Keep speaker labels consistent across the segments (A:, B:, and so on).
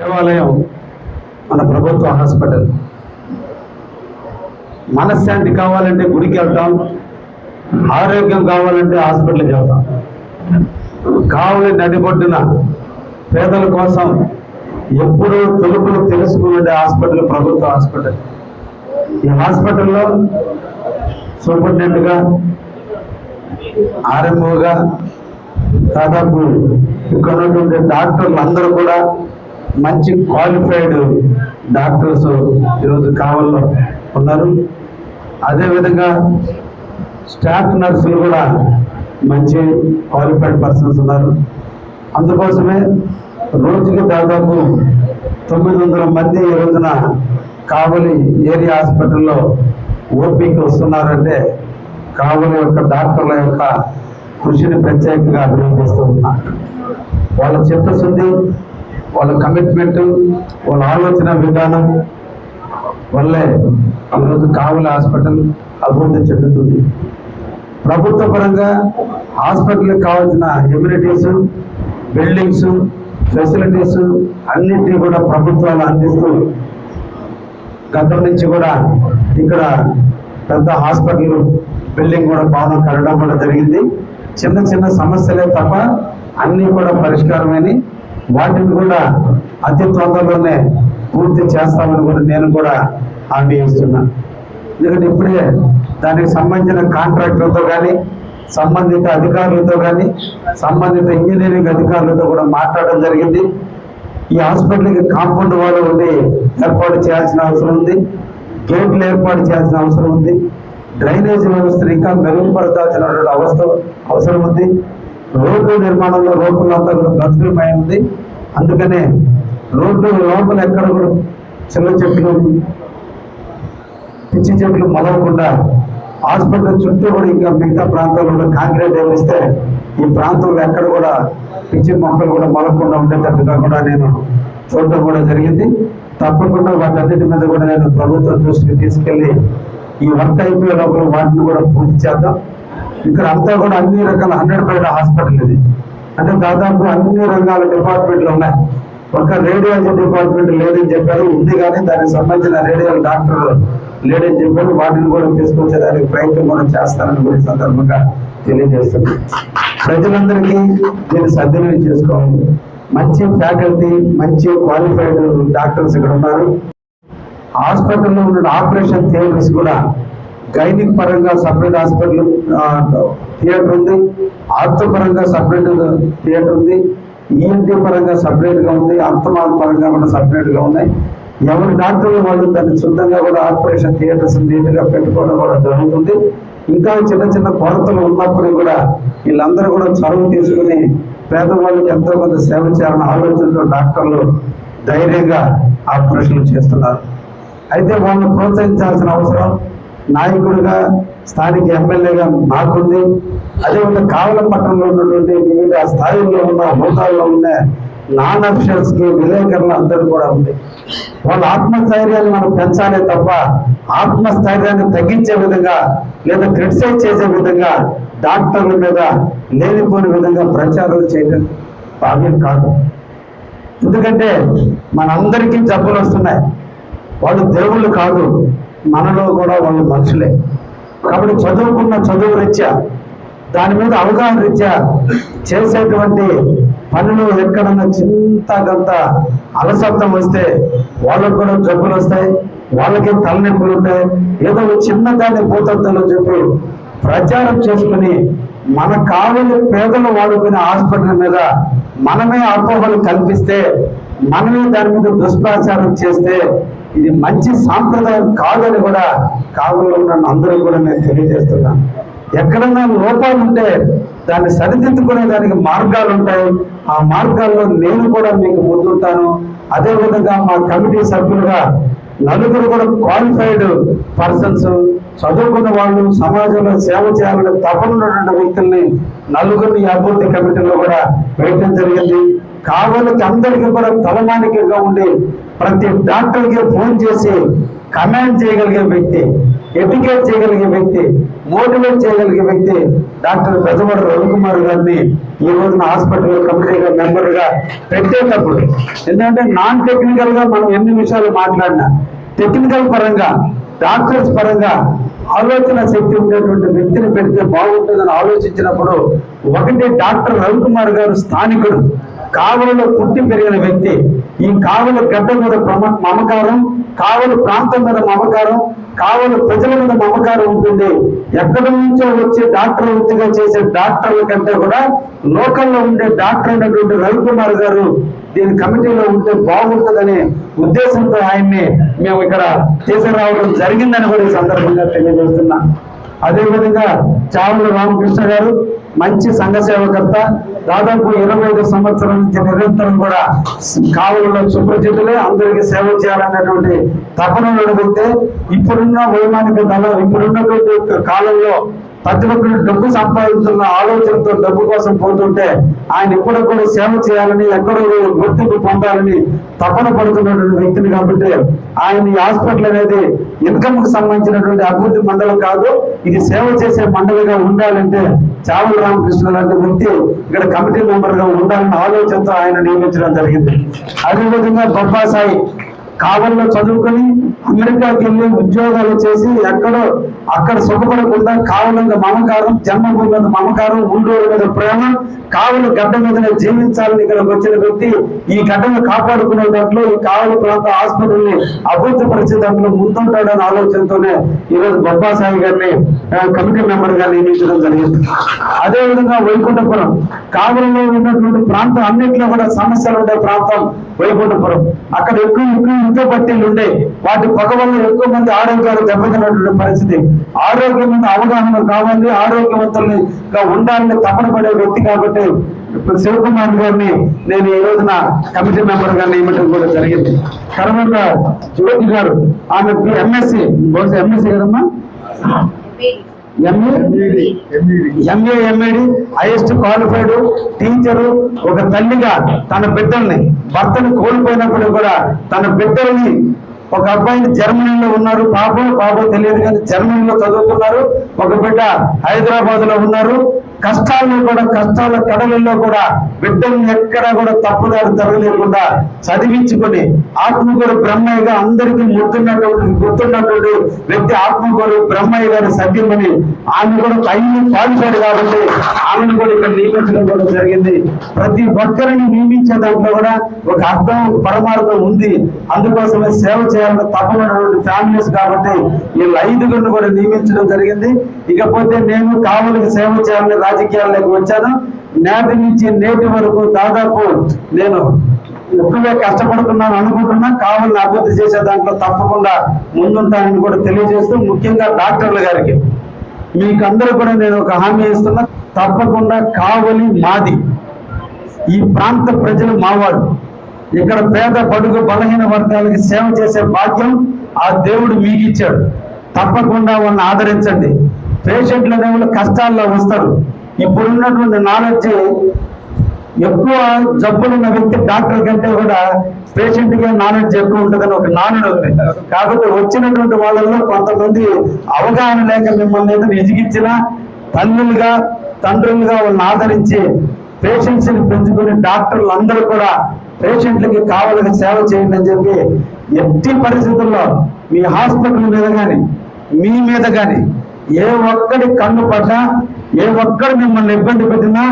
A: దేవాలయం మన ప్రభుత్వ హాస్పిటల్. మనశ్శాంతి కావాలంటే గుడికి వెళ్తాం ఆరోగ్యం కావాలంటే హాస్పిటల్కి వెళ్తాం. కావలి నడిబొడ్డున పేదల కోసం ఎప్పుడూ తలుపులు తెలుసుకునే హాస్పిటల్ ప్రభుత్వ హాస్పిటల్. ఈ హాస్పిటల్లో సూపరింటెండెంట్గా ఆర్ఎంఓగా దాదాపు ఇక్కడ ఉన్నటువంటి డాక్టర్లు అందరూ కూడా మంచి క్వాలిఫైడ్ డాక్టర్స్ ఈరోజు కావాలో ఉన్నారు. అదేవిధంగా స్టాఫ్ నర్సులు కూడా మంచి క్వాలిఫైడ్ పర్సన్స్ ఉన్నారు. అందుకోసమే రోజుకి దాదాపు తొమ్మిది వందల మంది ఈ రోజున కావలి ఏరియా హాస్పిటల్లో ఓపీకి వస్తున్నారంటే కావలి యొక్క డాక్టర్ల యొక్క కృషిని ప్రత్యేకంగా అభినందిస్తూ ఉన్నారు వాళ్ళ చిత్తశుద్ధి వాళ్ళ కమిట్మెంట్ వాళ్ళ ఆలోచన విధానం వల్లే ఈరోజు కావుల హాస్పిటల్ అభివృద్ధి చెందుతుంది. ప్రభుత్వ పరంగా హాస్పిటల్కి కావాల్సిన ఎమ్యూనిటీస్ బిల్డింగ్స్ ఫెసిలిటీస్ అన్నింటినీ కూడా ప్రభుత్వాలు అందిస్తూ గతం నుంచి కూడా ఇక్కడ పెద్ద హాస్పిటల్ బిల్డింగ్ కూడా భవనం కట్టడం కూడా జరిగింది. చిన్న చిన్న సమస్యలే తప్ప అన్నీ కూడా పరిష్కారమని వాటిని కూడా అతి త్వరలోనే పూర్తి చేస్తామని కూడా నేను కూడా హామీ ఇస్తున్నా. ఎందుకంటే ఇప్పుడే దానికి సంబంధించిన కాంట్రాక్టర్లతో కానీ సంబంధిత అధికారులతో కానీ సంబంధిత ఇంజనీరింగ్ అధికారులతో కూడా మాట్లాడడం జరిగింది. ఈ హాస్పిటల్కి కాంపౌండ్ వాళ్ళు ఉండి ఏర్పాటు చేయాల్సిన అవసరం ఉంది. గేట్లు ఏర్పాటు చేయాల్సిన అవసరం ఉంది. డ్రైనేజ్ వ్యవస్థను ఇంకా మెరుగుపరచాల్సినటువంటి అవస్థ అవసరం ఉంది. రోడ్డు నిర్మాణంలో రోడ్లంతా కూడా బ్రతుకులమై ఉంది. అందుకనే రోడ్డు లోపల ఎక్కడ కూడా చిన్న చెట్లు పిచ్చి చెట్లు మొలవకుండా హాస్పిటల్ చుట్టూ కూడా ఇంకా మిగతా ప్రాంతాల్లో కూడా కాంక్రీట్ వేస్తే ఈ ప్రాంతంలో ఎక్కడ కూడా పిచ్చి మొక్కలు కూడా మొలకుండా ఉండేటట్టుగా కూడా నేను చూడటం కూడా జరిగింది. తప్పకుండా వాటన్నిటి మీద కూడా నేను ప్రభుత్వం దృష్టికి తీసుకెళ్ళి ఈ వర్క్ అయిపోయే లోపల వాటిని కూడా పూర్తి చేద్దాం. ఇక్కడ అంతా కూడా అన్ని రకాల హండ్రెడ్ బెడ్ హాస్పిటల్ ఇది. అంటే దాదాపు అన్ని రంగాల డిపార్ట్మెంట్లు ఉన్నాయి. ఒక రేడియాలజీ డిపార్ట్మెంట్ లేదని చెప్పారు ఉంది కానీ దానికి సంబంధించిన రేడియాల డాక్టర్ లేడని చెప్పారు వాటిని కూడా తీసుకొచ్చేదానికి ప్రయత్నం కూడా చేస్తారని కూడా సందర్భంగా తెలియజేస్తుంది. ప్రజలందరికీ దీన్ని సద్వినియోగం చేసుకోవాలి. మంచి ఫ్యాకల్టీ మంచి క్వాలిఫైడ్ డాక్టర్స్ ఇక్కడ ఉన్నారు. హాస్పిటల్లో ఉన్న ఆపరేషన్ థియేటర్స్ కూడా గైనిక్ పరంగా సపరేట్ హాస్పిటల్ థియేటర్ ఉంది. ఆర్థ పరంగా సపరేట్ థియేటర్ ఉంది. ఈఎన్టీ పరంగా సపరేట్గా ఉంది. అర్థమాన పరంగా కూడా సపరేట్గా ఉన్నాయి. ఎవరి డాక్టర్లు వాళ్ళు దాన్ని శుద్ధంగా కూడా ఆపరేషన్ థియేటర్స్ నీట్గా పెట్టుకోవడం కూడా జరుగుతుంది. ఇంకా చిన్న చిన్న కొరతలు ఉన్నప్పుడు కూడా వీళ్ళందరూ కూడా చొరవ తీసుకుని పేదవాళ్ళకి ఎంతో కొంత సేవ చేయాలన్న ఆలోచనతో డాక్టర్లు ధైర్యంగా ఆపరేషన్లు చేస్తున్నారు. అయితే వాళ్ళని ప్రోత్సహించాల్సిన అవసరం నాయకుడిగా స్థానిక ఎమ్మెల్యేగా నాకుంది అదేవిధంగా కావలపట్నంలో ఉన్నటువంటి వివిధ స్థాయిల్లో ఉన్న హోదాల్లో ఉన్న నాన్ అఫీషియల్స్కి విలేకరులు అందరూ కూడా ఉంది. వాళ్ళ ఆత్మస్థైర్యాన్ని మనం పెంచాలే తప్ప ఆత్మస్థైర్యాన్ని తగ్గించే విధంగా లేదా క్రిటిసైజ్ చేసే విధంగా డాక్టర్ల మీద లేనిపోని విధంగా ప్రచారం చేయడం భావ్యం కాదు. ఎందుకంటే మనందరికీ జబ్బులు వస్తున్నాయి. వాళ్ళు దేవుళ్ళు కాదు. మనలో కూడా వాళ్ళు మనుషులే. కాబట్టి చదువుకున్న చదువు రీత్యా దాని మీద అవగాహన రీత్యా చేసేటువంటి పనులు ఎక్కడన్నా చింతకంత అలసత్వం వస్తే వాళ్ళకు కూడా జబ్బులు వస్తాయి వాళ్ళకి తలనొప్పులు ఉంటాయి. ఏదో ఒక చిన్న దాన్ని భూతత్వంలో చెప్పి ప్రచారం చేసుకుని మన కావలి పేదలు వాడుకునే హాస్పిటల్ మీద మనమే అపోహలు కల్పిస్తే మనమే దాని మీద దుష్ప్రచారం చేస్తే ఇది మంచి సాంప్రదాయం కాదని కూడా కావలిలో ఉన్న అందరూ కూడా నేను తెలియజేస్తున్నాను. ఎక్కడన్నా లోపాలు ఉంటే దాన్ని సరిదిద్దుకునే దానికి మార్గాలు ఉంటాయి. ఆ మార్గాల్లో నేను కూడా మీకు ముందుంటాను. అదేవిధంగా మా కమిటీ సభ్యులుగా నలుగురు కూడా క్వాలిఫైడ్ పర్సన్స్ చదువుకున్న వాళ్ళు సమాజంలో సేవ చేయాలని తపన వ్యక్తుల్ని నలుగురిని అభివృద్ధి కమిటీలో కూడా వేయటం జరిగింది. కావలికి అందరికీ కూడా తలమానికంగా ఉండి ప్రతి డాక్టర్కి ఫోన్ చేసి కమాండ్ చేయగలిగే వ్యక్తి ఎడ్యుకేట్ చేయగలిగే వ్యక్తి మోటివేట్ చేయగలిగే వ్యక్తి డాక్టర్ పెద్దవాడు రవికుమార్ గారిని ఈ రోజున హాస్పిటల్ కమిటీగా మెంబర్గా పెట్టేటప్పుడు ఎందుకంటే నాన్ టెక్నికల్గా మనం ఎన్ని విషయాలు మాట్లాడినా టెక్నికల్ పరంగా డాక్టర్స్ పరంగా ఆలోచన శక్తి ఉండేటువంటి వ్యక్తిని పెడితే బాగుంటుందని ఆలోచించినప్పుడు ఒకటి డాక్టర్ రవికుమార్ గారు స్థానికుడు. కావలిలో పుట్టి పెరిగిన వ్యక్తి ఈ కావలి గడ్డ మీద మమకారం కావలి ప్రాంతం మీద మమకారం కావలి ప్రజల మీద మమకారం ఉంటుంది. ఎక్కడి నుంచో వచ్చి డాక్టర్ వృత్తిగా చేసే డాక్టర్ల కంటే కూడా లోకల్లో ఉండే డాక్టర్ అయినటువంటి రవికుమార్ గారు దీని కమిటీలో ఉంటే బాగుంటుందనే ఉద్దేశంతో ఆయన్ని మేము ఇక్కడ తీసుకురావడం జరిగిందని కూడా ఈ సందర్భంగా తెలియజేస్తున్నాం. అదేవిధంగా చావుల రామకృష్ణ గారు మంచి సంఘ సేవకర్త. దాదాపు ఇరవై ఐదు సంవత్సరాల నుంచి నిరంతరం కూడా కావులలో సుప్రసిద్ధులే. అందరికీ సేవ చేయాలనేటువంటి తపన నడుగుతే ఇప్పుడున్న వైమానిక దళం ఇప్పుడున్నటువంటి కాలంలో ప్రతి ఒక్కరు డబ్బు సంపాదించున్న ఆలోచనతో డబ్బు కోసం పోతుంటే ఆయన ఇప్పుడు కూడా సేవ చేయాలని ఎక్కడో గుర్తింపు పొందాలని తపన పడుతున్నటువంటి వ్యక్తిని కాబట్టి ఆయన ఈ హాస్పిటల్ అనేది ఇన్కమ్కు సంబంధించినటువంటి అభివృద్ధి మండలం కాదు ఇది సేవ చేసే మండలిగా ఉండాలంటే చావుల రామకృష్ణ లాంటి వ్యక్తి ఇక్కడ కమిటీ మెంబర్గా ఉండాలన్న ఆలోచనతో ఆయన నియమించడం జరిగింది. అదేవిధంగా బొబ్బాసాయి కావల్లో చదువుకొని అమెరికాకి వెళ్ళి ఉద్యోగాలు చేసి ఎక్కడో అక్కడ సుఖపడకుండా కావల మమకారం జన్మభూమి మీద మమకారం ఉండూరు మీద ప్రేమ కావలి గడ్డ మీదనే జీవించాలని ఇక్కడ వచ్చిన వ్యక్తి ఈ గడ్డను కాపాడుకునే దాంట్లో ఈ కావలి ప్రాంత హాస్పిటల్ని అభివృద్ధి పరిచే దాంట్లో ముందుంటాడనే ఆలోచనతోనే ఈరోజు బొబ్బాసాయి గారిని కమిటీ మెంబర్గా నియమించడం జరిగింది. అదే విధంగా వైకుంఠపురం కావలిలో ఉన్నటువంటి ప్రాంతం అన్నింటిలో కూడా సమస్యలు ఉండే ప్రాంతం వైకుంఠపురం. అక్కడ ఎక్కువ ఎక్కువ ఇంట్లో పట్టీలు ఉండే వాటి పొగ వల్ల ఎక్కువ మంది ఆరోగ్యాలు దెబ్బతిన్నటువంటి పరిస్థితి. ఆరోగ్యం మీద అవగాహన కావాలి ఆరోగ్యవంతులుగా ఉండాలని తపన పడే వ్యక్తి కాబట్టి శివకుమార్ గారిని నేను ఈ రోజున కమిటీ మెంబర్గా నియమించడం కూడా జరిగింది. తర్వాత జ్యోతి గారు ఆమె ఎంఎస్సి బహుశా ఎంఎస్సి కదమ్మా MA MA ఎంఏడి highest qualified teacher ఒక తల్లిగా తన బిడ్డల్ని భర్తను కోల్పోయినప్పుడు కూడా తన బిడ్డల్ని ఒక అబ్బాయిని జర్మనీలో ఉన్నారు. పాపం పాపం తెలియదు కానీ జర్మనీలో చదువుతున్నారు. ఒక బిడ్డ హైదరాబాద్లో ఉన్నారు. కష్టాల్లో కూడా కష్టాల కడలలో కూడా బిడ్డల్ని ఎక్కడా కూడా తప్పుదారి జరగలేకుండా చదివించుకొని ఆత్మకూరు బ్రహ్మయ్యగా అందరికీ ముద్దున్నటువంటి గుర్తున్నటువంటి వ్యక్తి ఆత్మకూరు బ్రహ్మయ్య గారి సత్యమని ఆమె కూడా ఐదు క్వాలిఫైడ్ కాబట్టి ఆమెను కూడా ఇక్కడ నియమించడం కూడా జరిగింది. ప్రతి ఒక్కరిని నియమించే దాంట్లో కూడా ఒక అర్థం ఒక పరమార్థం ఉంది. అందుకోసమే సేవ చేయాలని తప్పనటువంటి ఫ్యామిలీస్ కాబట్టి వీళ్ళు ఐదుగురిని కూడా నియమించడం జరిగింది. ఇకపోతే నేను కావలికి సేవ చేయాలని రాజకీయాల్లోకి వచ్చాను. నాటి నుంచి నేటి వరకు దాదాపు నేను ఎక్కువే కష్టపడుతున్నాను అనుకుంటున్నా. కావాలని అభివృద్ధి చేసే దాంట్లో తప్పకుండా ముందుంటానని కూడా తెలియజేస్తూ ముఖ్యంగా డాక్టర్ల గారికి. మీకు అందరూ కూడా నేను ఒక హామీ ఇస్తున్నా. తప్పకుండా కావలి మాది. ఈ ప్రాంత ప్రజలు మావాడు ఇక్కడ పేద బడుగు బలహీన వర్గాలకి సేవ చేసే భాగ్యం ఆ దేవుడు మీకు ఇచ్చాడు తప్పకుండా వాళ్ళని ఆదరించండి. పేషెంట్లు అనేవాళ్ళు కష్టాల్లో వస్తారు. ఇప్పుడున్నటువంటి నాలెడ్జ్ ఎక్కువ జబ్బులున్న వ్యక్తి డాక్టర్ కంటే కూడా పేషెంట్గా నాలెడ్జ్ ఎక్కువ ఉంటుందని ఒక నానుడు ఉంది. కాబట్టి వచ్చినటువంటి వాళ్ళల్లో కొంతమంది అవగాహన లేక మిమ్మల్ని ఏదైనా ఎదిగించినా తల్లులుగా తండ్రులుగా వాళ్ళని ఆదరించి పేషెంట్స్ని పెంచుకుని డాక్టర్లు అందరూ కూడా పేషెంట్లకి కావాలని సేవ చేయండి అని చెప్పి ఎట్టి పరిస్థితుల్లో మీ హాస్పిటల్ మీద కానీ మీ మీద కానీ ఏ ఒక్కడి కన్ను పడ్డా ఏ ఒక్కడు మిమ్మల్ని ఇబ్బంది పెట్టినా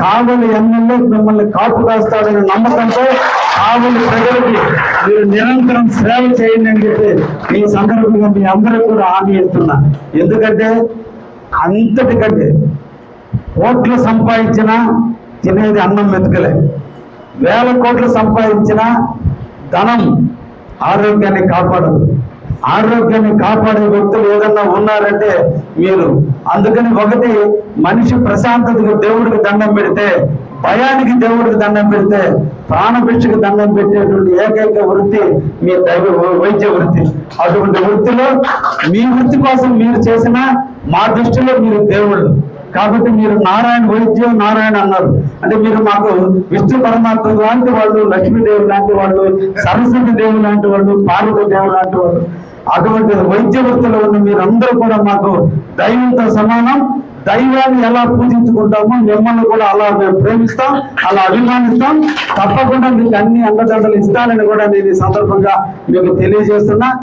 A: కావలి ఎమ్మెల్యే మిమ్మల్ని కాపు కాస్తాడనే నమ్మకంతో కావలి ప్రజలకి మీరు నిరంతరం సేవ చేయండి అని చెప్పి ఈ సందర్భంగా మీ అందరూ కూడా హామీ ఇస్తున్నా. ఎందుకంటే అంతటికంటే కోట్లు సంపాదించిన తినేది అన్నం మెతుకలే. వేల కోట్లు సంపాదించిన ధనం ఆరోగ్యాన్ని కాపాడదు. ఆరోగ్యాన్ని కాపాడే వ్యక్తులు ఏదన్నా ఉన్నారంటే మీరు. అందుకని ఒకటి మనిషి ప్రశాంతతకు దేవుడికి దండం పెడితే భయానికి దేవుడికి దండం పెడితే ప్రాణభిక్షకు దండం పెట్టేటువంటి ఏకైక వృత్తి మీ దైవ వైద్య వృత్తి. అటువంటి వృత్తిలో మీ వృత్తి కోసం మీరు చేసిన మా దృష్టిలో మీరు దేవుళ్ళు. కాబట్టి మీరు నారాయణ వైద్యం నారాయణ అన్నారు. అంటే మీరు మాకు విష్ణు పరమాత్మ లాంటి వాళ్ళు లక్ష్మీదేవి లాంటి వాళ్ళు సరస్వతి దేవి లాంటి వాళ్ళు పార్వతీ దేవి లాంటి వాళ్ళు. అటువంటి వైద్య వృత్తిలో ఉన్న మీరందరూ కూడా మాకు దైవంతో సమానం. దైవాన్ని ఎలా పూజించుకుంటామో మిమ్మల్ని కూడా అలా మేము ప్రేమిస్తాం అలా అభిమానిస్తాం. తప్పకుండా మీకు అన్ని అండదండలు ఇస్తానని కూడా నేను ఈ సందర్భంగా మీకు తెలియజేస్తున్నా.